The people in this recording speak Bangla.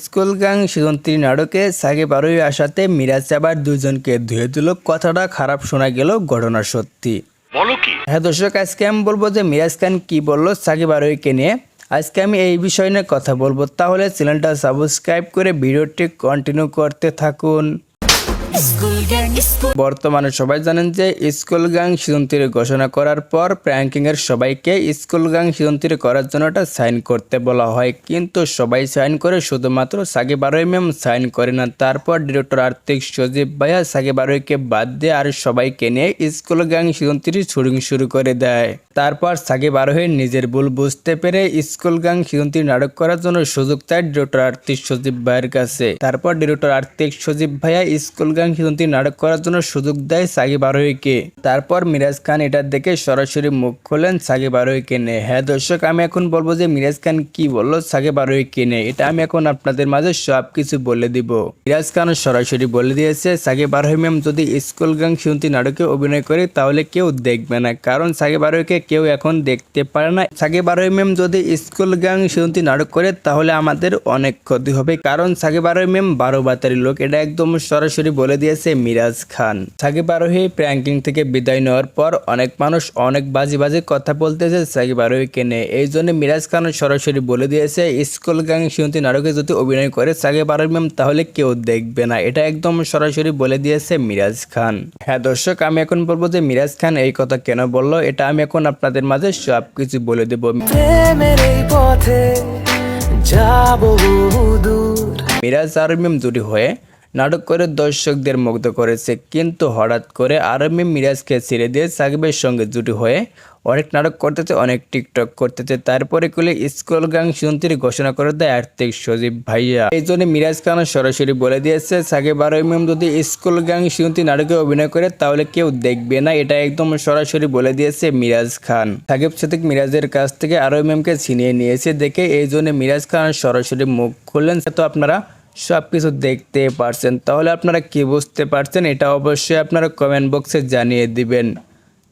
স্কুল গাং সিজন থ্রি নাটকে সাকিব আরোহী আসাতে মিরাজ আবার দুজনকে ধুয়ে দিল। কথাটা খারাপ শোনা গেল ঘটনা সত্যি। বলো কি? হ্যাঁ দর্শক আজকে আমি বলব যে মিরাজ খান কি বলল সাকিব আরোহীকে নিয়ে। আজকে আমি এই বিষয় নিয়ে কথা বলব। তাহলে চ্যানেলটা সাবস্ক্রাইব করে ভিডিওটি কন্টিনিউ করতে থাকুন। বর্তমানে সবাই জানেন যে স্কুল গ্যাং সিজন থ্রি ঘোষণা করার পর প্র্যাঙ্কিং এর সবাইকে স্কুল গ্যাং সিজন থ্রি করার জন্য একটা সাইন করতে বলা হয়। কিন্তু সবাই সাইন করে শুধুমাত্র সাকিব আরোহী ম্যাম সাইন করে না। তারপর ডিরেক্টর আর্থিক সজীব ভাইয়া সাকিব আরোহীকে বাদ দিয়ে আর সবাইকে নিয়ে school gang season three shooting শুরু করে দেয়। তারপর সাকিব আরোহী নিজের ভুল বুঝতে পেরে স্কুল গ্যাং সিজন নাটক করার জন্য সুযোগ চায় ডিরেক্টর আর্থিক সজীব ভাইয়ের কাছে। তারপর ডিরেক্টর আর্থিক সজীব ভাইয়া স্কুল গ্যাং সিজন নাটক করার জন্য সুযোগ দেয় সাকিব আরোহীকে। তারপর মিরাজ খান এটা দেখে সরাসরি মুখ খোলেন সাকিব আরোহীকে নিয়ে। হ্যাঁ দর্শক, আমি এখন বলব যে মিরাজ খান কি বলল সাকিব আরোহীকে নিয়ে। এটা আমি এখন আপনাদের মাঝে সব কিছু বলে দিব। মিরাজ খান সরাসরি বলে দিয়েছে, সাকিব আরোহী ম্যাম, যদি স্কুল গ্যাং শুনতি নাটকে অভিনয় করে তাহলে কেউ দেখবে না। কারণ সাকিব আরোহীকে কেউ এখন দেখতে পারে না। সাকিব আরোহী ম্যাম যদি স্কুল গ্যাং শুনতি নাটক করে, তাহলে আমাদের অনেক ক্ষতি হবে। কারণ সাকিব আরোহী ম্যাম বারো বাতারি লোক। এটা একদম সরাসরি বলে দিয়েছে মিরাজ খান। সাকিব আরোহী প্র্যাঙ্কিং থেকে বিদায় নেওয়ার পর অনেক মানুষ অনেক বাজে বাজে কথা বলতেছে সাকিব আরোহীকে নিয়ে। এই জন্য মিরাজ খান সরাসরি বলে দিয়েছে, স্কুল গ্যাং শুনতি নাটকে যদি অভিনয় করে সাকিব আরোহী ম্যাম তাহলে কেউ দেখবে না। এটা একদম সরাসরি বলে দিয়েছে মিরাজ খান। হ্যাঁ দর্শক, আমি এখন বলব যে মিরাজ খান এই কথা কেন বলল, এটা আমি এখন আপনাদের মাঝে সব কিছু বলে দেব। পথে যাব মিরাজ আরমিম জুটি হয়ে নাটক করে দর্শকদের মুগ্ধ করেছে কিন্তু হঠাৎ করে আরমিম মিরাজকে ছেড়ে দিয়ে সাকিবের সঙ্গে জুটি হয়ে অনেক নাটক করতেছে, অনেক টিকটক করতেছে। তারপরে কুলে স্কুল গাং শুনতির ঘোষণা করে দেয় আর্থিক সজীব ভাইয়া। এই জন্য মিরাজ খান সরাসরি বলে দিয়েছে সাকিব আরমিম যদি স্কুল গাং শুনতি নাটকে অভিনয় করে, তাহলে কেউ দেখবে না। এটা একদম সরাসরি বলে দিয়েছে মিরাজ খান। সাকিব সাদিক মিরাজের কাছ থেকে আরমিমকে ছিনিয়ে নিয়েছে দেখে এই জন্য মিরাজ খান সরাসরি মুখ খুললেন। সে তো আপনারা সব কিছু দেখতে পারছেন, তাহলে আপনারা কি বুঝতে পারছেন? এটা অবশ্যই আপনারা কমেন্ট বক্সে জানিয়ে দিবেন।